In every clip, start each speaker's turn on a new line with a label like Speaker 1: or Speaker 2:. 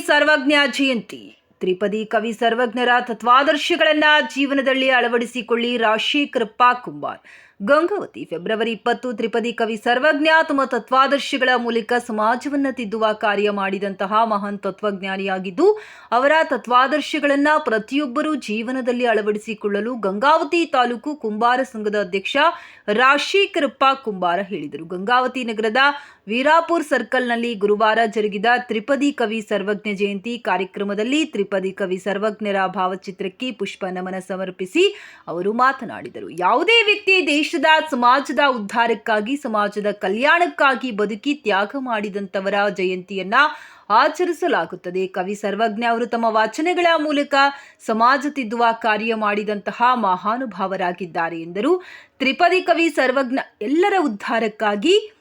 Speaker 1: ಸರ್ವಜ್ಞ ಜಯಂತಿ. ತ್ರಿಪದಿ ಕವಿ ಸರ್ವಜ್ಞರ ತತ್ವಾದರ್ಶಗಳನ್ನ ಜೀವನದಲ್ಲಿ ಅಳವಡಿಸಿಕೊಳ್ಳಿ ರಾಶಿ ಕೃಪಾ ಕುಂಬಾರ್. ಗಂಗಾವತಿ, ಫೆಬ್ರವರಿ ಇಪ್ಪತ್ತು, ತ್ರಿಪದಿ ಕವಿ ಸರ್ವಜ್ಞ ತಮ್ಮ ತತ್ವಾದರ್ಶಗಳ ಮೂಲಕ ಸಮಾಜವನ್ನು ತಿದ್ದುವ ಕಾರ್ಯ ಮಾಡಿದಂತಹ ಮಹಾನ್ ತತ್ವಜ್ಞಾನಿಯಾಗಿದ್ದು, ಅವರ ತತ್ವಾದರ್ಶಗಳನ್ನ ಪ್ರತಿಯೊಬ್ಬರೂ ಜೀವನದಲ್ಲಿ ಅಳವಡಿಸಿಕೊಳ್ಳಲು ಗಂಗಾವತಿ ತಾಲೂಕು ಕುಂಬಾರ ಸಂಘದ ಅಧ್ಯಕ್ಷ ರಾಜಶೇಖರಪ್ಪ ಕುಂಬಾರ ಹೇಳಿದರು. ಗಂಗಾವತಿ ನಗರದ ವೀರಾಪುರ್ ಸರ್ಕಲ್ನಲ್ಲಿ ಗುರುವಾರ ಜರುಗಿದ ತ್ರಿಪದಿ ಕವಿ ಸರ್ವಜ್ಞ ಜಯಂತಿ ಕಾರ್ಯಕ್ರಮದಲ್ಲಿ ತ್ರಿಪದಿ ಕವಿ ಸರ್ವಜ್ಞರ ಭಾವಚಿತ್ರಕ್ಕೆ ಪುಷ್ಪ ನಮನ ಸಮರ್ಪಿಸಿ ಅವರು ಮಾತನಾಡಿದರು. ಯಾವುದೇ ವ್ಯಕ್ತಿ ದೇಶದ, ಸಮಾಜದ ಉದ್ಧಾರಕ್ಕಾಗಿ, ಸಮಾಜದ ಕಲ್ಯಾಣಕ್ಕಾಗಿ ಬದುಕಿ ತ್ಯಾಗ ಮಾಡಿದಂಥವರ ಜಯಂತಿಯನ್ನ ಆಚರಿಸಲಾಗುತ್ತದೆ. ಕವಿ ಸರ್ವಜ್ಞ ಅವರು ತಮ್ಮ ವಾಚನಗಳ ಮೂಲಕ ಸಮಾಜ ತಿದ್ದುವ ಕಾರ್ಯ ಮಾಡಿದಂತಹ ಮಹಾನುಭಾವರಾಗಿದ್ದಾರೆ ಎಂದರು. ತ್ರಿಪದಿ ಕವಿ ಸರ್ವಜ್ಞ ಎಲ್ಲರ ಉದ್ಧಾರಕ್ಕಾಗಿ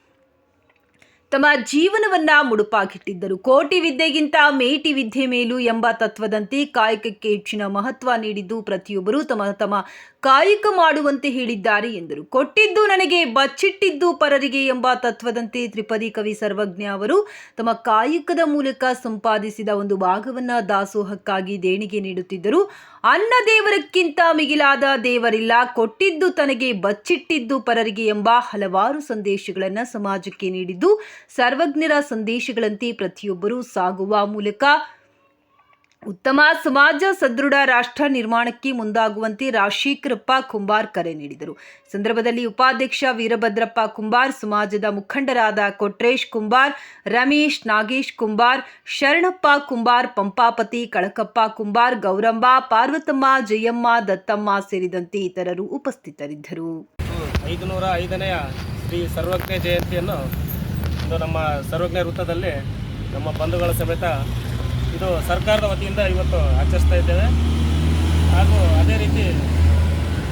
Speaker 1: ತಮ್ಮ ಜೀವನವನ್ನ ಮುಡುಪಾಗಿಟ್ಟಿದ್ದರು. ಕೋಟಿ ವಿದ್ಯೆಗಿಂತ ಮೇಟಿ ವಿದ್ಯೆ ಮೇಲು ಎಂಬ ತತ್ವದಂತೆ ಕಾಯಕಕ್ಕೆ ಹೆಚ್ಚಿನ ಮಹತ್ವ ನೀಡಿದ್ದು ಪ್ರತಿಯೊಬ್ಬರು ತಮ್ಮ ತಮ್ಮ ಕಾಯಕ ಮಾಡುವಂತೆ ಹೇಳಿದ್ದಾರೆ ಎಂದರು. ಕೊಟ್ಟಿದ್ದು ನನಗೆ, ಬಚ್ಚಿಟ್ಟಿದ್ದು ಪರರಿಗೆ ಎಂಬ ತತ್ವದಂತೆ ತ್ರಿಪದಿ ಕವಿ ಸರ್ವಜ್ಞ ಅವರು ತಮ್ಮ ಕಾಯಕದ ಮೂಲಕ ಸಂಪಾದಿಸಿದ ಒಂದು ಭಾಗವನ್ನ ದಾಸೋಹಕ್ಕಾಗಿ ದೇಣಿಗೆ ನೀಡುತ್ತಿದ್ದರು. ಅನ್ನ ದೇವರಕ್ಕಿಂತ ಮಿಗಿಲಾದ ದೇವರಿಲ್ಲ, ಕೊಟ್ಟಿದ್ದು ತನಗೆ ಬಚ್ಚಿಟ್ಟಿದ್ದು ಪರರಿಗೆ ಎಂಬ ಹಲವಾರು ಸಂದೇಶಗಳನ್ನು ಸಮಾಜಕ್ಕೆ ನೀಡಿದ್ದು ಸರ್ವಜ್ಞರ ಸಂದೇಶಗಳಂತೆ ಪ್ರತಿಯೊಬ್ಬರೂ ಸಾಗುವ ಮೂಲಕ ಉತ್ತಮ ಸಮಾಜ ಸದೃಢ ರಾಷ್ಟ್ರ ನಿರ್ಮಾಣಕ್ಕೆ ಮುಂದಾಗುವಂತೆ ರಾಶೀಕರಪ್ಪ ಕುಂಬಾರ್ ಕರೆ ನೀಡಿದರು. ಸಂದರ್ಭದಲ್ಲಿ ಉಪಾಧ್ಯಕ್ಷ ವೀರಭದ್ರಪ್ಪ ಕುಂಬಾರ್, ಸಮಾಜದ ಮುಖಂಡರಾದ ಕೊಟ್ರೇಶ್ ಕುಂಬಾರ್, ರಮೇಶ್ ನಾಗೇಶ್ ಕುಂಬಾರ್, ಶರಣಪ್ಪ ಕುಂಬಾರ್, ಪಂಪಾಪತಿ ಕಳಕಪ್ಪ ಕುಂಬಾರ್, ಗೌರಮ್ಮ, ಪಾರ್ವತಮ್ಮ, ಜಯಮ್ಮ, ದತ್ತಮ್ಮ ಸೇರಿದಂತೆ ಇತರರು ಉಪಸ್ಥಿತರಿದ್ದರು.
Speaker 2: ಐದುನೂರ ಐದನೆಯ ಶ್ರೀ ಸರ್ವಜ್ಞ ಜಯಂತಿಯನ್ನು ಇಂದು ನಮ್ಮ ಸರ್ವಜ್ಞ ವೃತ್ತದಲ್ಲಿ ನಮ್ಮ ಬಂಧುಗಳ ಸಮೇತ ಇದು ಸರ್ಕಾರದ ವತಿಯಿಂದ ಇವತ್ತು ಆಚರಿಸ್ತಾ ಇದ್ದೇವೆ. ಹಾಗೂ ಅದೇ ರೀತಿ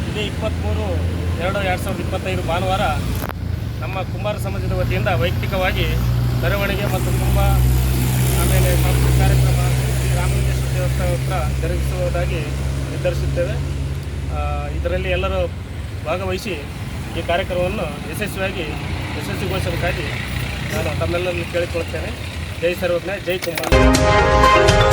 Speaker 2: ಇದೇ ಇಪ್ಪತ್ತ್ಮೂರು, ಎರಡು ಎರಡು ಸಾವಿರದ ಇಪ್ಪತ್ತೈದು ಭಾನುವಾರ ನಮ್ಮ ಕುಂಬಾರ ಸಮಾಜದ ವತಿಯಿಂದ ವೈಯಕ್ತಿಕವಾಗಿ ಮೆರವಣಿಗೆ ಮತ್ತು ತುಂಬ ಆಮೇಲೆ ಸಾಂಸ್ಕೃತಿಕ ಕಾರ್ಯಕ್ರಮ, ರಾಮಲಿಂಗೇಶ್ವರ ದೇವಸ್ಥಾನ ಹತ್ರ ಜರುಗಿಸುವುದಾಗಿ ನಿರ್ಧರಿಸುತ್ತೇವೆ. ಇದರಲ್ಲಿ ಎಲ್ಲರೂ ಭಾಗವಹಿಸಿ ಈ ಕಾರ್ಯಕ್ರಮವನ್ನು ಯಶಸ್ವಿಯಾಗಿ ಯಶಸ್ವಿಗೊಳಿಸಬೇಕಾಗಿ ನಾನು ತಮ್ಮೆಲ್ಲರನ್ನು ಕೇಳಿಕೊಳ್ಳುತ್ತೇನೆ. ಜೈ ಸರ್ವಜ್ಞ ಜೈ ಕುಂಬಾರ